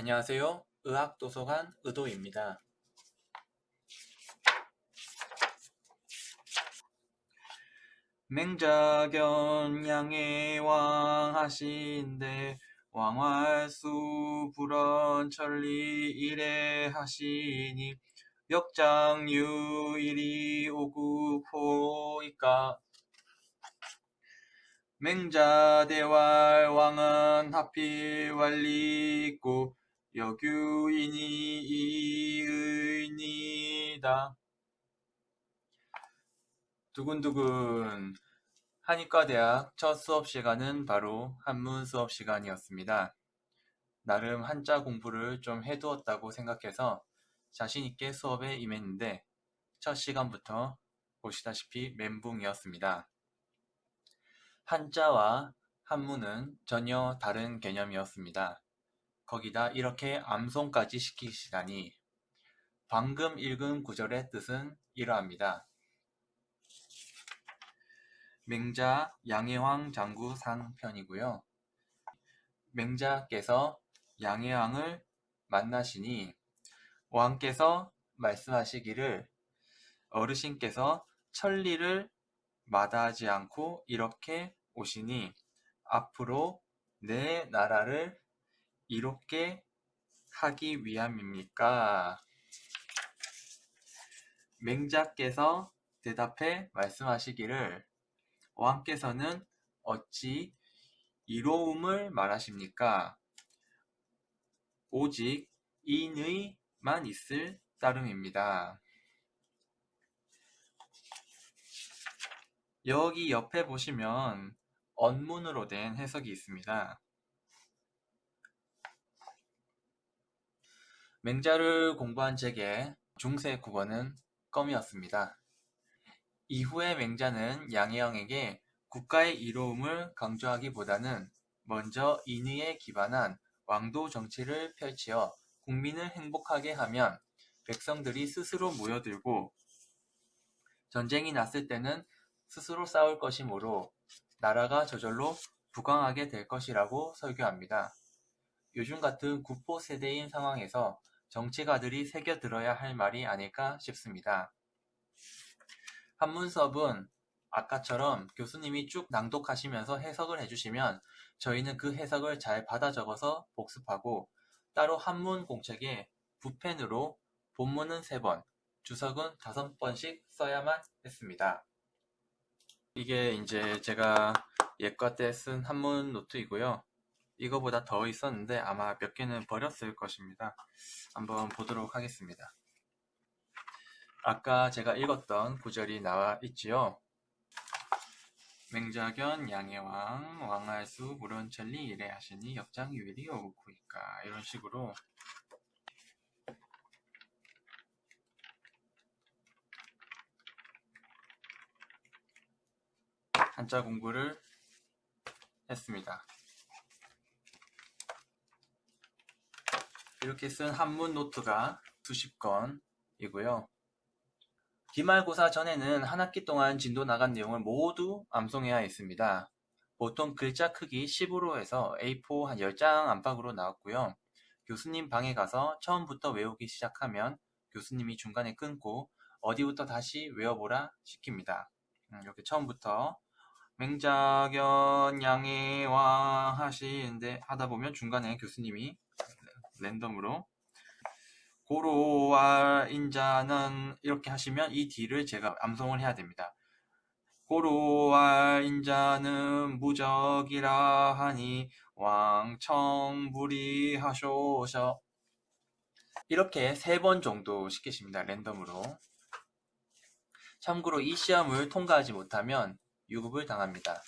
안녕하세요. 의학도서관 의도입니다. 맹자견 양해왕 하신대 왕활수 불언 천리 이래 하시니 역장유일이 오국호이까 맹자대왈 왕은 하필 완리 있고 여규인이 이의니다. 두근두근 한의과대학 첫 수업 시간은 바로 한문 수업 시간이었습니다. 나름 한자 공부를 좀 해두었다고 생각해서 자신있게 수업에 임했는데 첫 시간부터 보시다시피 멘붕이었습니다. 한자와 한문은 전혀 다른 개념이었습니다. 거기다 이렇게 암송까지 시키시다니 방금 읽은 구절의 뜻은 이러합니다. 맹자 양해왕 장구 상편이고요. 맹자께서 양해왕을 만나시니 왕께서 말씀하시기를 어르신께서 천리를 마다하지 않고 이렇게 오시니 앞으로 내 나라를 이롭게 하기 위함입니까? 맹자께서 대답해 말씀하시기를 왕께서는 어찌 이로움을 말하십니까? 오직 인의만 있을 따름입니다. 여기 옆에 보시면 언문으로 된 해석이 있습니다. 맹자를 공부한 책의 중세 국어는 껌이었습니다. 이후에 맹자는 양해영에게 국가의 이로움을 강조하기보다는 먼저 인의에 기반한 왕도 정치를 펼치어 국민을 행복하게 하면 백성들이 스스로 모여들고 전쟁이 났을 때는 스스로 싸울 것이므로 나라가 저절로 부강하게 될 것이라고 설교합니다. 요즘 같은 구포 세대인 상황에서 정치가들이 새겨들어야 할 말이 아닐까 싶습니다. 한문 수업은 아까처럼 교수님이 쭉 낭독하시면서 해석을 해주시면 저희는 그 해석을 잘 받아 적어서 복습하고 따로 한문 공책에 붓펜으로 본문은 3번, 주석은 5번씩 써야만 했습니다. 이게 이제 제가 예과 때 쓴 한문 노트이고요. 이거보다 더 있었는데 아마 몇 개는 버렸을 것입니다. 한번 보도록 하겠습니다. 아까 제가 읽었던 구절이 나와 있지요. 맹자견 양해왕 왕할수 물원천리 이래 하시니 역장 유일이 오구이까 이런 식으로 한자 공부를 했습니다. 이렇게 쓴 한문 노트가 수십 건이고요. 기말고사 전에는 한 학기 동안 진도 나간 내용을 모두 암송해야 했습니다. 보통 글자 크기 10으로 해서 A4 한 10장 안팎으로 나왔고요. 교수님 방에 가서 처음부터 외우기 시작하면 교수님이 중간에 끊고 어디부터 다시 외워보라 시킵니다. 음, 이렇게 처음부터 맹자견 양해왕 하시는데 하다 보면 중간에 교수님이 랜덤으로 고로와 인자는 이렇게 하시면 이 뒤를 제가 암송을 해야 됩니다. 고로와 인자는 무적이라 하니 왕청불이하쇼셔 이렇게 세 번 정도 시키십니다. 랜덤으로. 참고로 이 시험을 통과하지 못하면 유급을 당합니다.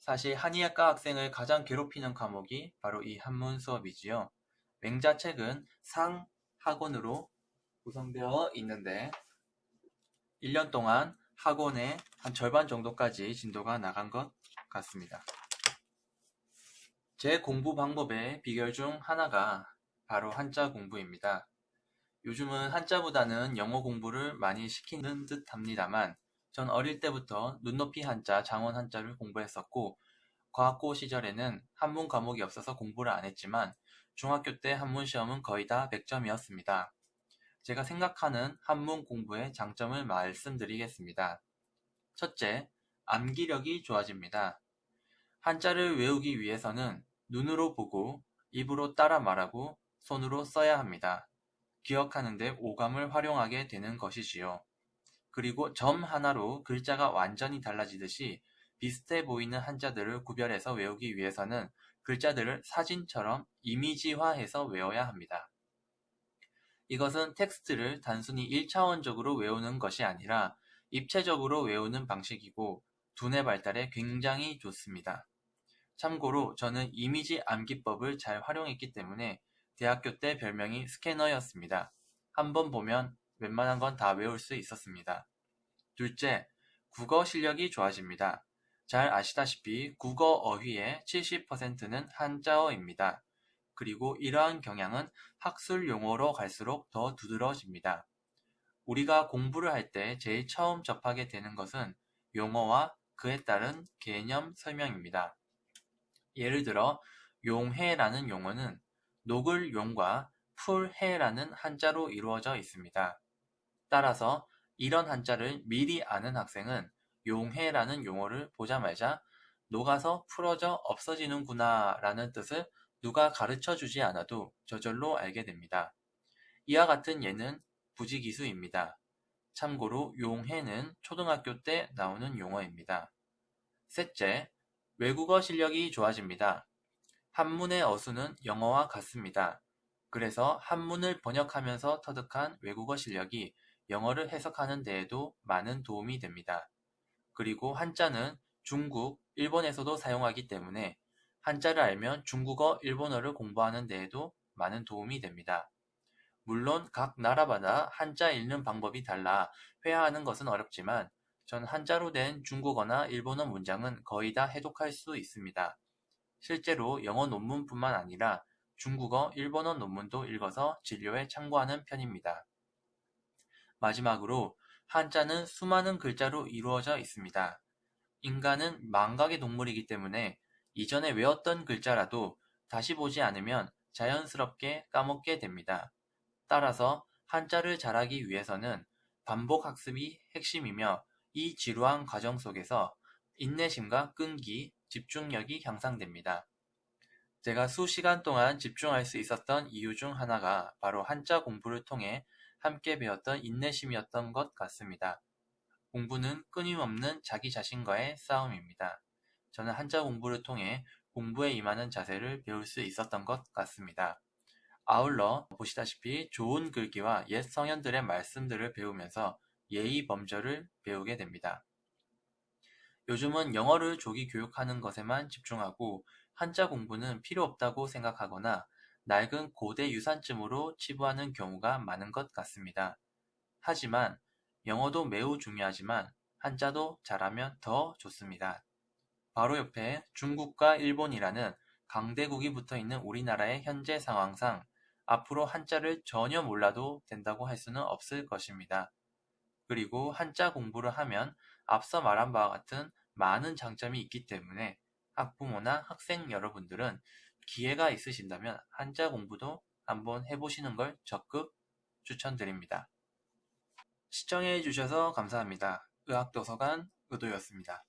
사실 한의학과 학생을 가장 괴롭히는 과목이 바로 이 한문 수업이지요. 맹자책은 상 학원으로 구성되어 있는데 1년 동안 학원의 한 절반 정도까지 진도가 나간 것 같습니다. 제 공부 방법의 비결 중 하나가 바로 한자 공부입니다. 요즘은 한자보다는 영어 공부를 많이 시키는 듯 합니다만 전 어릴 때부터 눈높이 한자, 장원 한자를 공부했었고 과학고 시절에는 한문 과목이 없어서 공부를 안 했지만 중학교 때 한문 시험은 거의 다 100점이었습니다. 제가 생각하는 한문 공부의 장점을 말씀드리겠습니다. 첫째, 암기력이 좋아집니다. 한자를 외우기 위해서는 눈으로 보고 입으로 따라 말하고 손으로 써야 합니다. 기억하는데 오감을 활용하게 되는 것이지요. 그리고 점 하나로 글자가 완전히 달라지듯이 비슷해 보이는 한자들을 구별해서 외우기 위해서는 글자들을 사진처럼 이미지화해서 외워야 합니다. 이것은 텍스트를 단순히 1차원적으로 외우는 것이 아니라 입체적으로 외우는 방식이고 두뇌 발달에 굉장히 좋습니다. 참고로 저는 이미지 암기법을 잘 활용했기 때문에 대학교 때 별명이 스캐너였습니다. 한번 보면 웬만한 건 다 외울 수 있었습니다. 둘째, 국어 실력이 좋아집니다. 잘 아시다시피 국어 어휘의 70%는 한자어입니다. 그리고 이러한 경향은 학술 용어로 갈수록 더 두드러집니다. 우리가 공부를 할 때 제일 처음 접하게 되는 것은 용어와 그에 따른 개념 설명입니다. 예를 들어 용해라는 용어는 녹을 용과 풀해라는 한자로 이루어져 있습니다. 따라서 이런 한자를 미리 아는 학생은 용해라는 용어를 보자마자 녹아서 풀어져 없어지는구나 라는 뜻을 누가 가르쳐 주지 않아도 저절로 알게 됩니다. 이와 같은 예는 부지기수입니다. 참고로 용해는 초등학교 때 나오는 용어입니다. 셋째, 외국어 실력이 좋아집니다. 한문의 어수는 영어와 같습니다. 그래서 한문을 번역하면서 터득한 외국어 실력이 영어를 해석하는 데에도 많은 도움이 됩니다. 그리고 한자는 중국, 일본에서도 사용하기 때문에 한자를 알면 중국어, 일본어를 공부하는 데에도 많은 도움이 됩니다. 물론 각 나라마다 한자 읽는 방법이 달라 회화하는 것은 어렵지만 전 한자로 된 중국어나 일본어 문장은 거의 다 해독할 수 있습니다. 실제로 영어 논문뿐만 아니라 중국어, 일본어 논문도 읽어서 진료에 참고하는 편입니다. 마지막으로 한자는 수많은 글자로 이루어져 있습니다. 인간은 망각의 동물이기 때문에 이전에 외웠던 글자라도 다시 보지 않으면 자연스럽게 까먹게 됩니다. 따라서 한자를 잘하기 위해서는 반복 학습이 핵심이며 이 지루한 과정 속에서 인내심과 끈기, 집중력이 향상됩니다. 제가 수시간 동안 집중할 수 있었던 이유 중 하나가 바로 한자 공부를 통해 함께 배웠던 인내심이었던 것 같습니다. 공부는 끊임없는 자기 자신과의 싸움입니다. 저는 한자 공부를 통해 공부에 임하는 자세를 배울 수 있었던 것 같습니다. 아울러 보시다시피 좋은 글귀와 옛 성현들의 말씀들을 배우면서 예의 범절을 배우게 됩니다. 요즘은 영어를 조기 교육하는 것에만 집중하고 한자 공부는 필요 없다고 생각하거나 낡은 고대 유산쯤으로 치부하는 경우가 많은 것 같습니다. 하지만 영어도 매우 중요하지만 한자도 잘하면 더 좋습니다. 바로 옆에 중국과 일본이라는 강대국이 붙어 있는 우리나라의 현재 상황상 앞으로 한자를 전혀 몰라도 된다고 할 수는 없을 것입니다. 그리고 한자 공부를 하면 앞서 말한 바와 같은 많은 장점이 있기 때문에 학부모나 학생 여러분들은 기회가 있으신다면 한자 공부도 한번 해보시는 걸 적극 추천드립니다. 시청해 주셔서 감사합니다. 의학도서관 의도였습니다.